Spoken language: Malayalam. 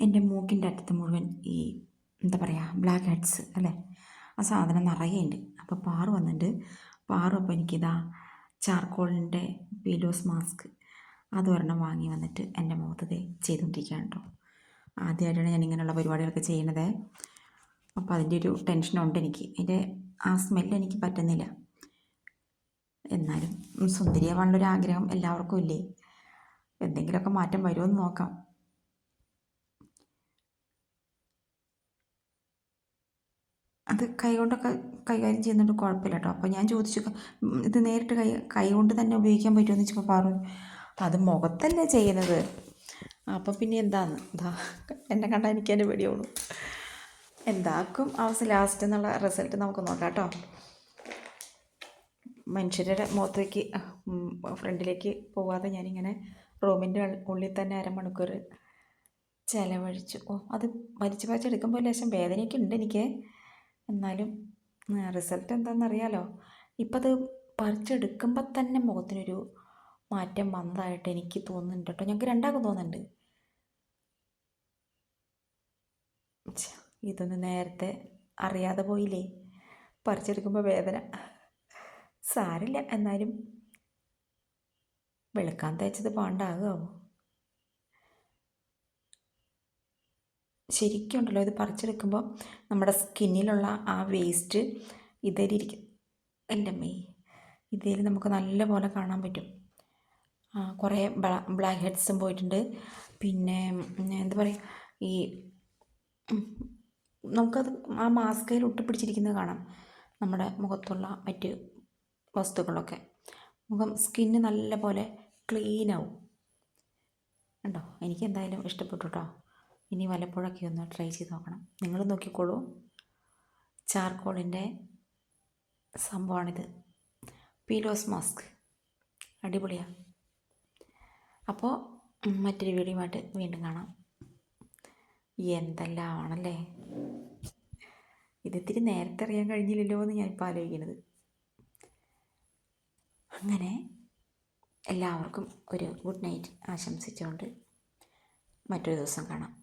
എന്റെ മൂക്കിന്റെ അറ്റത്ത് മുഴുവൻ ഈ എന്താ പറയുക ബ്ലാക്ക് ഹെഡ്സ് അല്ലേ? ആ സാധനം നിറയെ ഉണ്ട് അപ്പോൾ പാറു വന്നിട്ടുണ്ട് പാറു അപ്പോൾ എനിക്കിതാ ചാർക്കോളിന്റെ പീലോസ് മാസ്ക് അത് ഒരെണ്ണം വാങ്ങി വന്നിട്ട് എന്റെ മുഖത്ത് ചെയ്തുകൊണ്ടിരിക്കുകയാണ് കേട്ടോ ആദ്യമായിട്ടാണ് ഞാൻ ഇങ്ങനെയുള്ള പരിപാടികളൊക്കെ ചെയ്യണത് അപ്പോൾ അതിന്റെ ഒരു ടെൻഷനുണ്ട് എനിക്ക്. അതിന്റെ ആ സ്മെല്ല് എനിക്ക് പറ്റുന്നില്ല. എന്നാലും സുന്ദരിയാവാനുള്ളൊരു ആഗ്രഹം എല്ലാവർക്കും ഇല്ലേ? എന്തെങ്കിലുമൊക്കെ മാറ്റം വരുമോ എന്ന് നോക്കാം. അത് കൈ കൊണ്ടൊക്കെ കൈകാര്യം ചെയ്യുന്നുണ്ട് കുഴപ്പമില്ല കേട്ടോ. അപ്പോൾ ഞാൻ ചോദിച്ചു ഇത് നേരിട്ട് കൈ കൈ കൊണ്ട് തന്നെ ഉപയോഗിക്കാൻ പറ്റുമോ എന്ന് ചോദിച്ചപ്പോൾ പറഞ്ഞു അത് മുഖത്തല്ലേ ചെയ്യുന്നത്. അപ്പോൾ പിന്നെ എന്താന്ന്? എന്താ എന്നെ കണ്ടാൽ എനിക്ക് എന്റെ പേടിയോളൂ എന്താക്കും അവസ്ഥ ലാസ്റ്റ് എന്നുള്ള റിസൾട്ട് നമുക്ക് നോക്കാം കേട്ടോ. മനുഷ്യരുടെ മുഖത്തേക്ക് ഫ്രണ്ടിലേക്ക് പോവാതെ ഞാനിങ്ങനെ റൂമിന്റെ ഉള്ളിൽ തന്നെ അരമണിക്കൂർ ചിലവഴിച്ചു. ഓ അത് വലിച്ചു പാച്ചെടുക്കുമ്പോൾ ലേശം വേദനയൊക്കെ ഉണ്ട് എനിക്ക്. എന്നാലും റിസൾട്ട് എന്താണെന്നറിയാലോ ഇപ്പം അത് പറിച്ചെടുക്കുമ്പോൾ തന്നെ മുഖത്തിനൊരു മാറ്റം വന്നതായിട്ട് എനിക്ക് തോന്നുന്നുണ്ട് കേട്ടോ. ഞങ്ങൾക്ക് രണ്ടാൾക്കും തോന്നുന്നുണ്ട്. ഇതൊന്നും നേരത്തെ അറിയാതെ പോയില്ലേ? പറിച്ചെടുക്കുമ്പോൾ വേദന. സാരില്ല എന്നാലും വെളുക്കാൻ തേച്ചത് പാണ്ടാകുമോ ശരിക്കും ഉണ്ടല്ലോ ഇത് പറിച്ചെടുക്കുമ്പോൾ നമ്മുടെ സ്കിന്നിലുള്ള ആ വേസ്റ്റ് ഇതിലിരിക്കും എന്റെ അമ്മേ ഇതിൽ നമുക്ക് നല്ലപോലെ കാണാൻ പറ്റും. കുറേ ബ്ലാക്ക് ഹെഡ്സും പോയിട്ടുണ്ട്. പിന്നെ എന്താ പറയുക ഈ നമുക്കത് ആ മാസ്കയിൽ ഒട്ടിപ്പിടിച്ചിരിക്കുന്നത് കാണാം. നമ്മുടെ മുഖത്തുള്ള മറ്റ് വസ്തുക്കളൊക്കെ. മുഖം സ്കിന്ന് നല്ല പോലെ ക്ലീനാവും. ഉണ്ടോ എനിക്ക് എന്തായാലും ഇഷ്ടപ്പെട്ടു കേട്ടോ ഇനി വല്ലപ്പോഴൊക്കെ ഒന്ന് ട്രൈ ചെയ്ത് നോക്കണം. നിങ്ങൾ നോക്കിക്കോളൂ. ചാർക്കോളിന്റെ സംഭവമാണിത്. പീലോസ് മാസ്ക്. അടിപൊളിയാണ് അപ്പോൾ മറ്റൊരു വീഡിയോയുമായിട്ട് വീണ്ടും കാണാം. എന്തെല്ലാം ആണല്ലേ ഇതിത്തിരി നേരത്തെ അറിയാൻ കഴിഞ്ഞില്ലല്ലോ എന്ന് ഞാനിപ്പോൾ ആലോചിക്കുന്നത്. അങ്ങനെ എല്ലാവർക്കും ഒരു ഗുഡ് നൈറ്റ് ആശംസിച്ചുകൊണ്ട് മറ്റൊരു ദിവസം കാണാം.